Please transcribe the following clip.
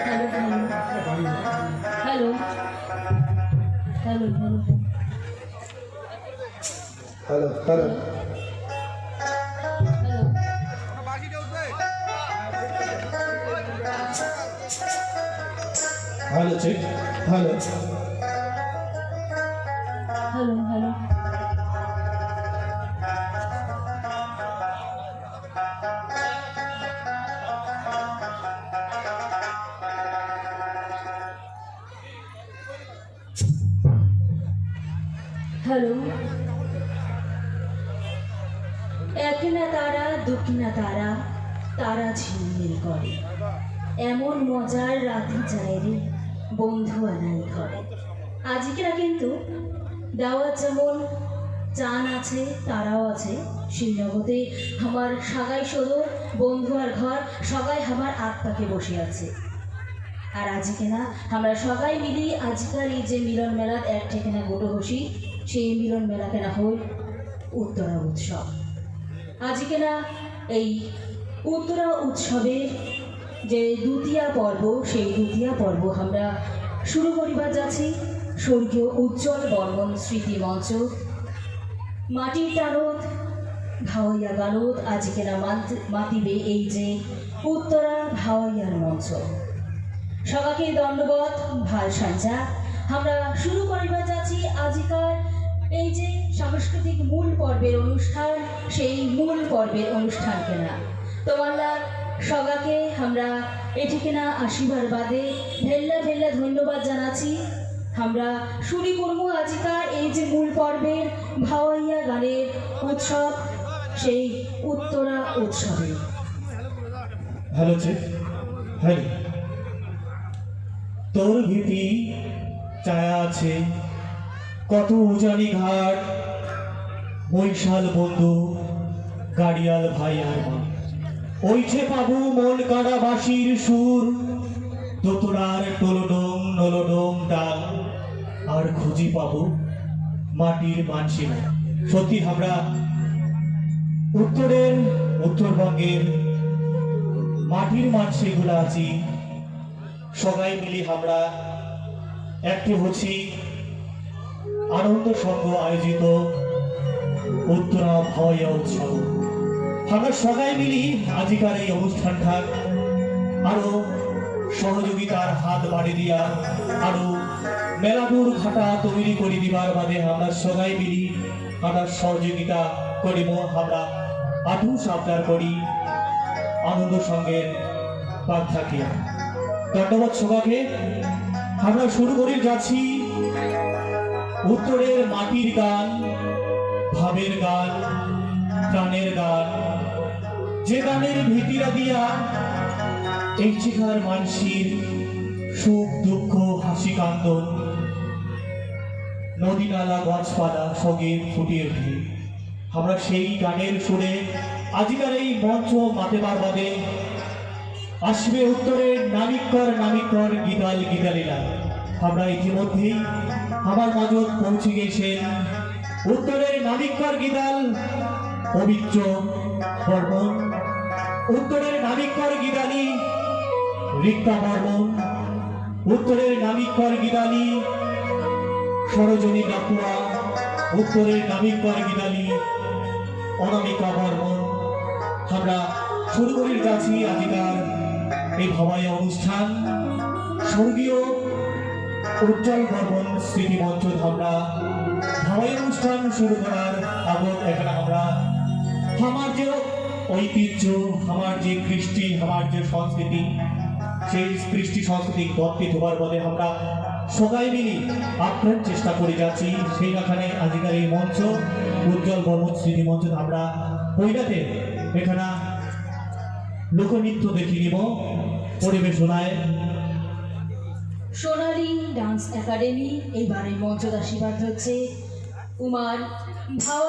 Hello hello hello hello hello hello hello check hello. একিনা তারা দুকিনা তারা তারা ঝিলমিল করে। এমন মজার রাতে যায় রে বন্ধু আনাই ঘরে। আজকেরা কিন্তু দাওয়াত যেমন চান আছে, তারাও আছে। সেই জগতে আমার সাগাই সদর, বন্ধু আর ঘর, সবাই আমার আত্মাকে বসে আছে। আর আজকে না, আমরা সবাই মিলি আজকাল এই যে মিলন মেলাত এক ঠিকানা গোটো বসি সেই মিলন মেলাকে না হই উত্তরা উৎসব। আজকে না এই উত্তরা উৎসবের যে দ্বিতীয় পর্ব, সেই দ্বিতীয় পর্ব আমরা শুরু করিবার যাচ্ছি। স্বর্গীয় উজ্জ্বল বর্মন স্মৃতি মঞ্চ। মাটির টানত ভাওয়াইয়া গানত আজকে না মাত- মাতিবে এই যে উত্তরা ভাওয়াইয়ার মঞ্চ। সবাইকে দণ্ডবত ভালো সঞ্জা আমরা শুরু করিবার যাচ্ছি আজিকার এই যে সাংস্কৃতিক মূল পর্বের অনুষ্ঠান, সেই মূল পর্বের অনুষ্ঠান কেনা? তোমাল্লা সবাকে আমরা এটি কেনা আশীর্বাদ বাদে ভেল্লা ভেল্লা ধন্যবাদ জানাচ্ছি। আমরা শুরু করব আজিকার এই যে মূল পর্বের ভাওয়াইয়া গানের উৎসব, সেই উত্তরা উৎসবে। হ্যালো তোর ভীতি ছায়া আছে কত উজানি ঘাট। বৈশাল বন্ধু, গাড়িয়াল ভাই আর মা। ওইছে পাবু মন কাড়া বাঁশির সুর। দোতরার টোলডোম, নলডোম ডাল। আর খুঁজি পাবো মাটির মানসিক সত্যি আমরা উত্তরের, উত্তরবঙ্গের মাটির মানুষগুলো আছি। সবাই মিলি আমরা একটি হচ্ছি আনন্দ সংঘ আয়োজিত উত্তরা ভয় উৎসব। আমরা সবাই মিলি আজিকার এই অনুষ্ঠানটা আরও সহযোগিতার হাত বাড়ি দিয়া আরও মেলাদুর ঘাটা তৈরি করে দিবার বাদে আমরা সবাই মিলি আমরা সহযোগিতা করিব। আমরা আঠু সাবধান করি আনন্দ সঙ্গে পাক থাকি ধন্যবাদ সবাইকে। আমরা শুরু করে যাচ্ছি। উত্তরের মাটির গান, ভাবের গান, প্রাণের গান। যে গানের ভীতিরা দিয়া এই চিকার মানসির সুখ, দুঃখ, হাসি, কান্দন নদী, নালা, গাছপালা সঙ্গে ফুটিয়ে ওঠে আমরা সেই গানের সুরে আজিকার এই মঞ্চ মাতেবার বাদে আসবে উত্তরের নামিকর নামিকর গীতাল গীতালীলা। আমরা ইতিমধ্যেই আমার মজত পৌঁছে গেছেন উত্তরের নামিকর গীতাল, পবিত্র বর্মন উত্তরের নামিকর গীতালি, রিক্তা বর্মন উত্তরের নামিকর গীতালি, সরোজনী ডাকুয়া উত্তরের নামিকর গীতালি, অনামিকা বর্মন আমরা শুরু যাচ্ছি আজিকার এই ভবাই অনুষ্ঠান। স্বর্গীয় উজ্জ্বল বর্মন স্মৃতি মঞ্চ আমরা ভবাই অনুষ্ঠান শুরু করার আগত এখানে আমরা। আমার যে ঐতিহ্য, আমার যে কৃষ্টি, আমার যে সংস্কৃতি, সেই কৃষ্টি সংস্কৃতি দত্তে ধোবার বলে আমরা সবাই মিলি আপ্রাণ চেষ্টা করে যাচ্ছি। সেই এখানে আজিকার এই মঞ্চ, উজ্জ্বল বর্মন স্মৃতি মঞ্চ আমরা পৈরাতে এখানে লোকনৃত্য দেখি নিব পরিবেশনায় সোনালী ডান্স একাডেমি এইবারের মঞ্চদাসীবাদ হচ্ছে কুমার ভাওয়া